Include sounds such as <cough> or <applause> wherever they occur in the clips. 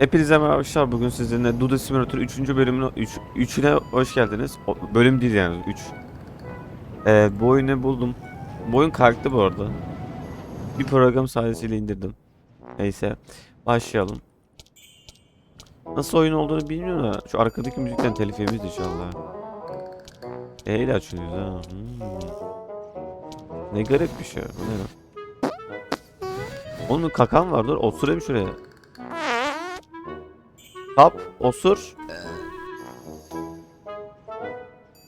Hepinize merhaba arkadaşlar. Bugün sizinle Duda Simulator 3. bölümüne 3 3'üne hoş geldiniz. O, bölüm değil yani 3. Ee, bu oyunu buldum. Bu oyun kalktı bu arada. Bir program sayesinde indirdim. Neyse. Başlayalım. Nasıl oyun olduğunu bilmiyorum da şu arkadaki müzikten telif yemeyiz inşallah. E ile açıyoruz ha. Hmm. Ne garip bir şey. Ne? Onun kakan var dur oturayım şuraya. Hap, osur.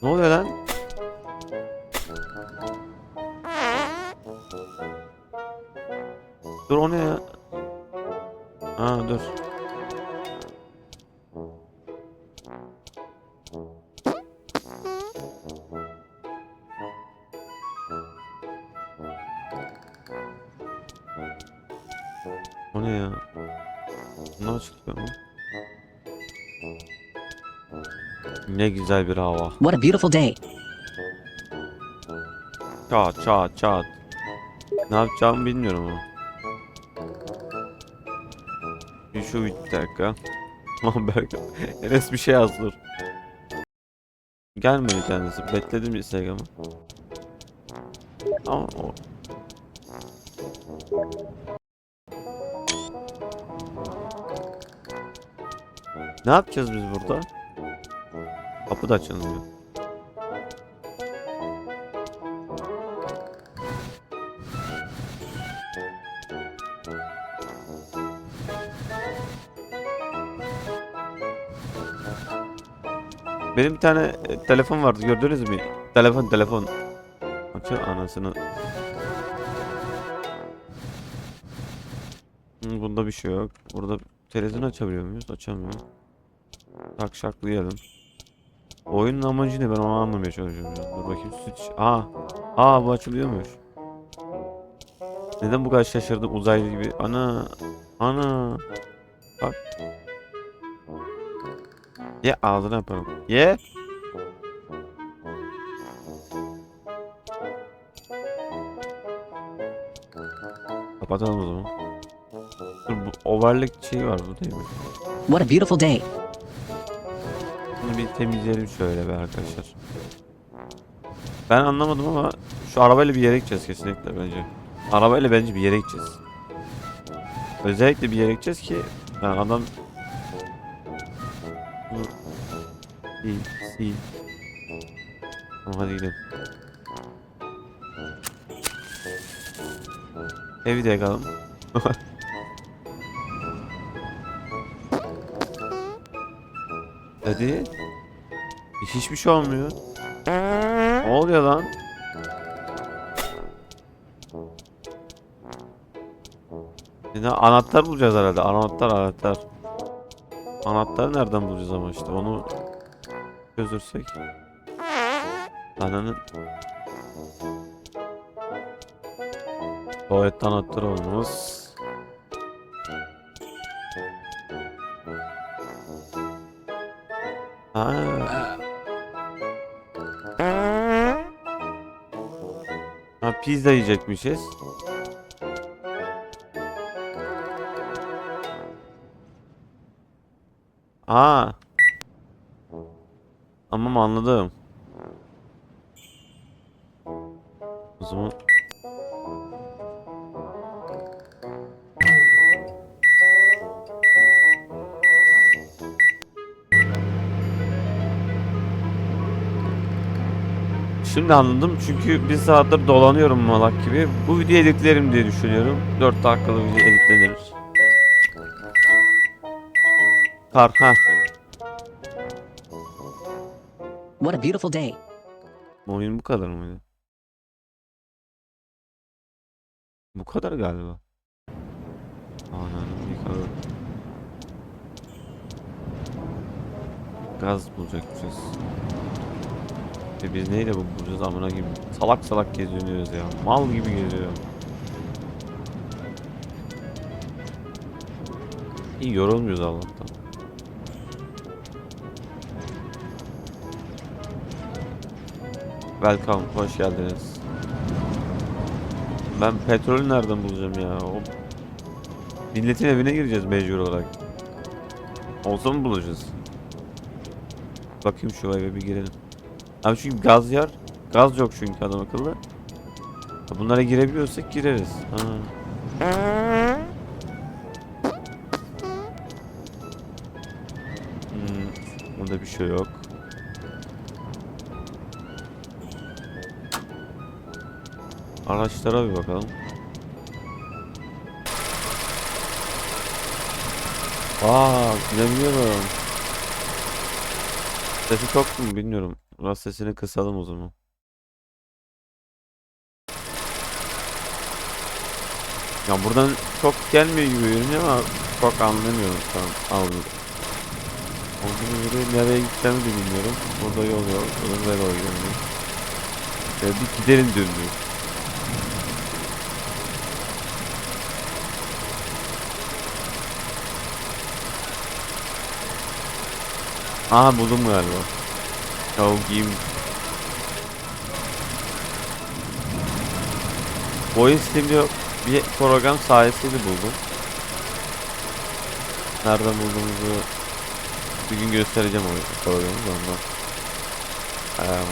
Ne oluyor lan? Dur o ne ya? Aa dur. O ne ya? Ne açılıyor mu? Ne güzel bir hava. What a beautiful day. Çat çat çat. Ne yapacağımı bilmiyorum ama. Bir şu bir dakika. <laughs> Enes bir şey yaz dur. Gelmedi kendisi. Bekledim Instagram'ı. Ama o... Ne yapacağız biz burada? Kapı da açılmıyor. Benim bir tane e, telefon vardı gördünüz mü? Telefon telefon. Açın anasını. Bunda bir şey yok. Burada televizyon açabiliyor muyuz? Açamıyorum. Tak şaklayalım. Oyunun amacı ne ben onu anlamaya çalışıyorum. Dur bakayım switch. Aa. Aa bu açılıyormuş. Neden bu kadar şaşırdım uzaylı gibi? Ana. Ana. Bak. Ye ağzına yaparım. Ye. Kapatalım o zaman. Dur bu overlock şeyi var bu değil mi? What a beautiful day. Bunu bir temizleyelim şöyle be arkadaşlar. Ben anlamadım ama şu arabayla bir yere gideceğiz kesinlikle bence. Arabayla bence bir yere gideceğiz. Özellikle bir yere gideceğiz ki yani adam Sil, sil. Tamam hadi gidelim. Evi de yakalım. <laughs> Hadi. Hiç hiçbir şey olmuyor. Ne oluyor lan? Yine anahtar bulacağız herhalde. Anahtar anahtar. Anahtarı nereden bulacağız ama işte onu çözürsek. Ananın Tuvalet anahtarı olmaz. Ha. Ha pizza yiyecekmişiz. Aa. Tamam anladım. O zaman Şimdi anladım çünkü bir saattir dolanıyorum malak gibi. Bu video editlerim diye düşünüyorum. 4 dakikalık video editlenir. Ha. What a beautiful day. Oyun bu kadar mıydı? Bu kadar galiba. Ananı yıkadı. Gaz bulacakmışız. E biz neyle bu bulacağız amına gibi salak salak geziyoruz ya. Mal gibi geziyor. İyi yorulmuyoruz Allah'tan. Welcome, hoş geldiniz. Ben petrolü nereden bulacağım ya? O... Milletin evine gireceğiz mecbur olarak. Olsa mı bulacağız? Bakayım şu eve bir girelim. Abi çünkü gaz yer. Gaz yok çünkü adam akıllı. Bunlara girebiliyorsak gireriz. Ha. Hmm, burada bir şey yok. Araçlara bir bakalım. Aa, bilemiyorum. Sesi çok mu bilmiyorum. Biraz sesini kısalım o zaman. Ya buradan çok gelmiyor gibi görünüyor ama çok anlamıyorum şu an. Anladım. Olduğunu göre nereye gideceğimi de bilmiyorum. Burada yol yok. Nereye doğru gidelim? Ee, bir gidelim dümdüz. Aha buldum galiba. O giyim. Oyun Steam'de bir program sayesinde buldum. Nereden bulduğumuzu bir gün göstereceğim o programı da ondan. Eee,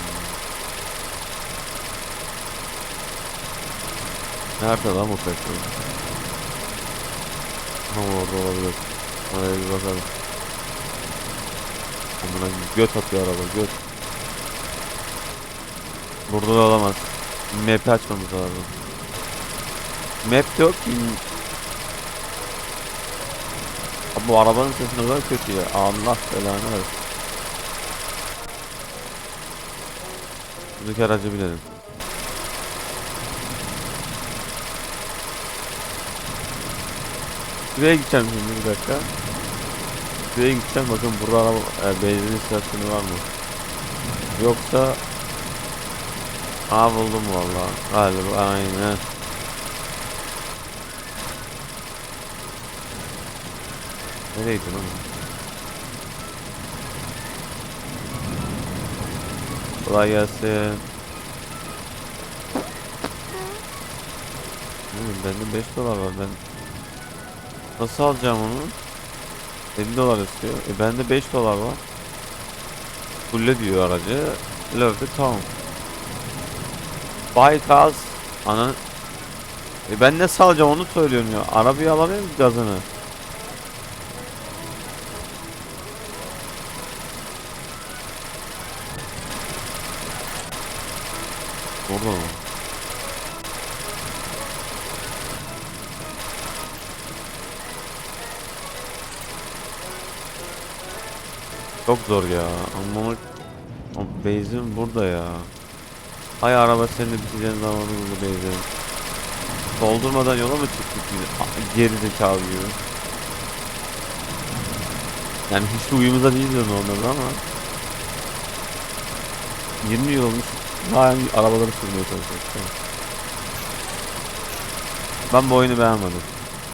Nerede lan bu petrol? Ama orada olabilir. Oraya bir bakalım. Amına göt atıyor araba göt. Burada da olamaz. Map'i açmamız lazım. Map yok ki. Abi bu arabanın sesi ne kadar kötü ya. Allah belanı versin. Buradaki aracı binelim. Şuraya gideceğim şimdi bir dakika. Şuraya gideceğim bakın burada araba, e, benzin istasyonu var mı? Yoksa Aa buldum valla. Galiba aynen. Nereydi lan? Kolay gelsin. Hmm, bende 5 dolar var ben. Nasıl alacağım onu? 50 dolar istiyor. E bende 5 dolar var. Fulle diyor aracı. Love the town. Buy gas. Ana. E ben ne salacağım onu söylüyorum ya. Arabayı alamıyor muyum gazını? Orada mı? Çok zor ya. O benzin burada ya. Hay araba senin biteceğin zamanı buldu benzin. Doldurmadan yola mı çıktık biz? Geri zekalı gibi. Yani hiç de uyumuzda değildi normalde ama. 20 yıl olmuş. Daha arabaları sürmeye çalışıyoruz. Ben bu oyunu beğenmedim.